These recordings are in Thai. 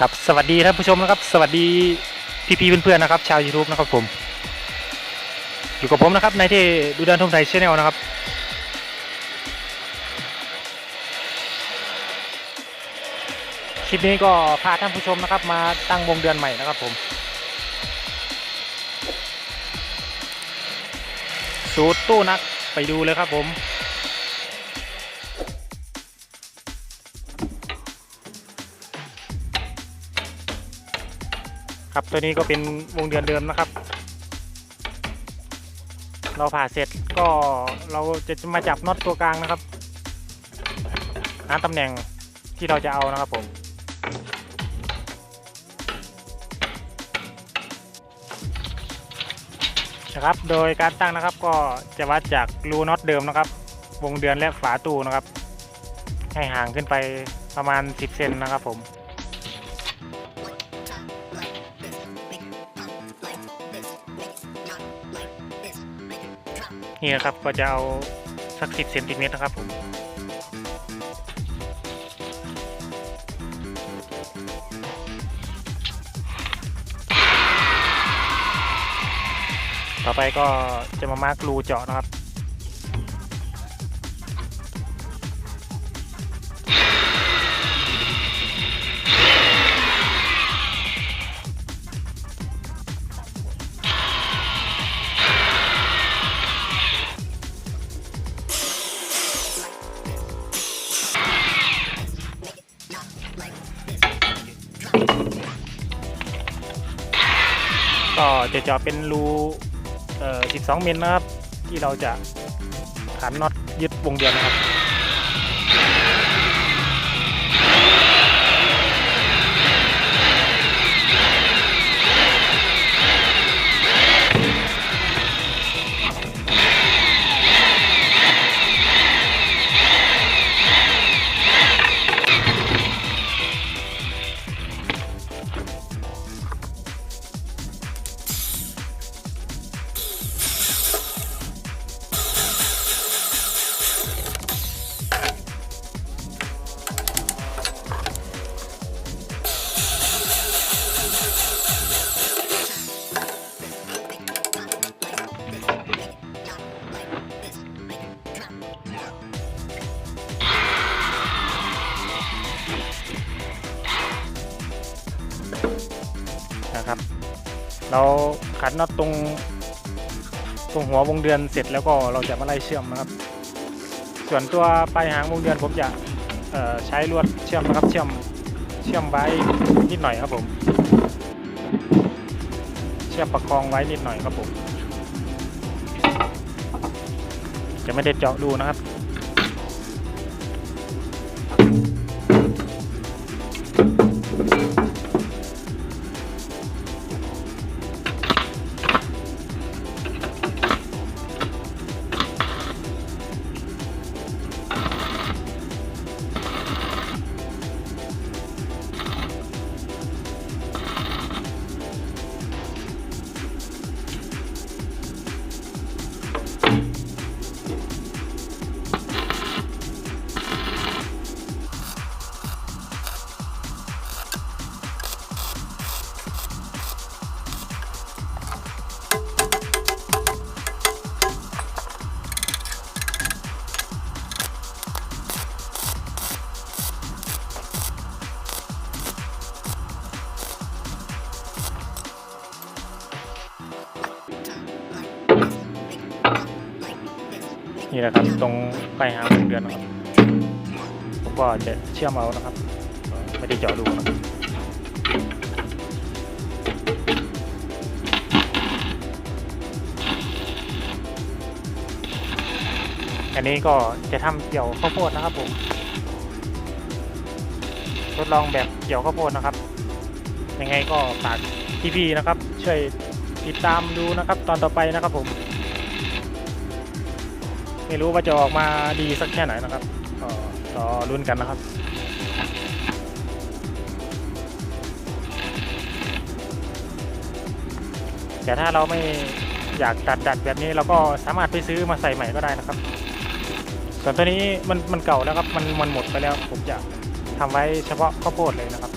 ครับสวัสดีท่านผู้ชมนะครับ สวัสดีพี่ๆเพื่อนๆนะครับ ชาว YouTube นะครับผม อยู่กับผมนะครับในที่ดูดันทมไทยชแนลนะครับ คลิปนี้ก็พาท่านผู้ชมนะครับ มาตั้งวงเดือนใหม่นะครับผมสูตรตู้นักไปดูเลยครับผม ครับตัวนี้ก็เป็นวงเดือนเดิมนะครับ เราผ่าเสร็จก็เราจะมาจับน็อตตัวกลางนะครับหาตำแหน่งที่เราจะเอานะครับผมนะครับโดยการตั้งนะครับก็จะวัดจากรูน็อตเดิมนะครับ วงเดือนและฝาตู้นะครับ ให้ห่างขึ้นไปประมาณ 10 เซนนะครับผม นี่นะครับก็จะเอาสักสิบเซนติเมตรนะครับผมต่อไปก็จะมามาร์กรูเจาะนะครับ ก็จะเจาะเป็นรูเอ่อ12มิลนะครับ ที่เราจะขันน็อตยึดวงเดือนนะครับ เราขันน็อตตรง ตรงหัววงเดือนเสร็จแล้วก็เราจะมาไล่เชื่อมนะครับ ส่วนตัวปลายหางวงเดือนผมจะใช้ลวดเชื่อมนะครับเชื่อมเชื่อมไว้นิดหน่อยครับผม เชื่อมประคองไว้นิดหน่อยครับผม จะไม่ได้เจาะดูนะครับ นี่แหละครับตรงปลาหางวงเดือนนะครับผมก็จะเชื่อมเอานะครับ ไม่ได้เจาะรูนะครับอันนี้ก็จะทำเกี่ยวข้าวโพดนะครับผมทดลองแบบเกี่ยวข้าวโพดนะครับ ยังไงก็ฝากพี่ๆนะครับ ช่วยติดตามดูนะครับ ตอนต่อไปนะครับผม ไม่รู้ว่าจะออกมาดีสักแค่ไหนนะครับก็รอรุ่นกันนะครับแต่ถ้าเราไม่อยากตัดดัดแบบนี้เราก็สามารถไปซื้อมาใส่ใหม่ก็ได้นะครับ ส่วนตัวนี้มันมันเก่าแล้วครับมันมันหมดไปแล้วผมจะทำไว้เฉพาะข้าวโพดเลยนะครับ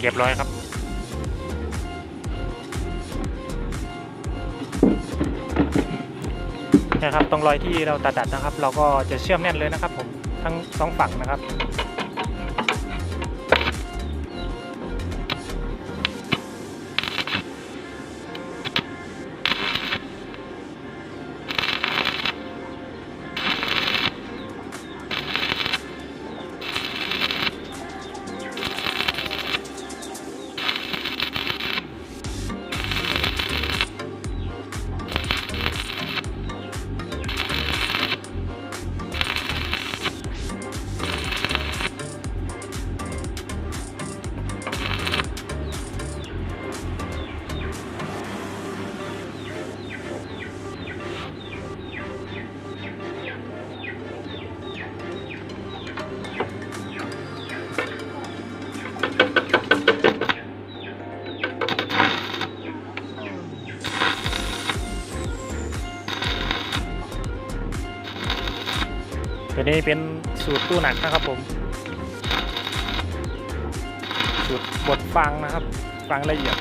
เรียบร้อยครับนะครับตรงรอยที่เราตัดดัดนะครับ เราก็จะเชื่อมแน่นเลยนะครับ ผมทั้งสองฝั่งนะครับ ตัวนี้เป็นสูตรตู้หนักนะครับผม สูตรบดฟังนะครับ ฟังละเอียด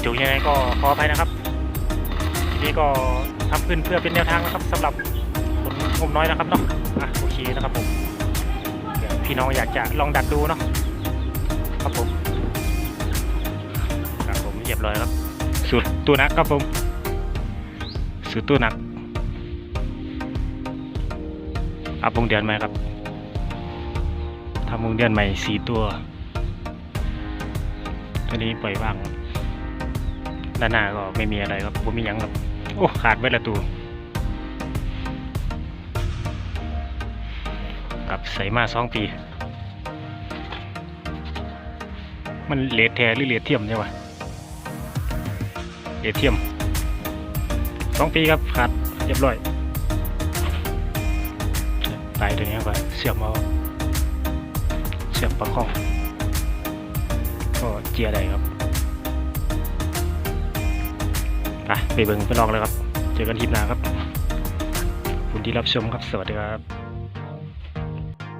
ผิดถูกยังไงก็ขออภัยนะครับทีนี้ก็ทำขึ้นเพื่อเป็นแนวทางนะครับสำหรับคนงมน้อยนะครับเนาะอะโอเคนะครับผมพี่น้องอยากจะลองดัดดูเนาะครับผมครับผมเรียบร้อยครับสุดตู้นักครับผมสุดตู้นักอัพวงเดือนไหม่ครับทำวงเดือนใหม่สี่ตัวตัวนี้ปล่อยว่าง ด้านหน้าก็ไม่มีอะไรครับผมมียังครับโอ้ขาดไว้ละตัวครับใส่มาสองปี มันเลทแท้หรือเลทเทียมใช่ปะเลทเทียมสองปีครับขาดเรียบร้อยปลายตัวนี้ก็เสียบเอาเสียบประคองก็เจียได้ครับ ไปไปเบิ่งไปลองเลยครับ เจอกันทีมหน้าครับขอบคุณที่รับชมครับ สวัสดีครับ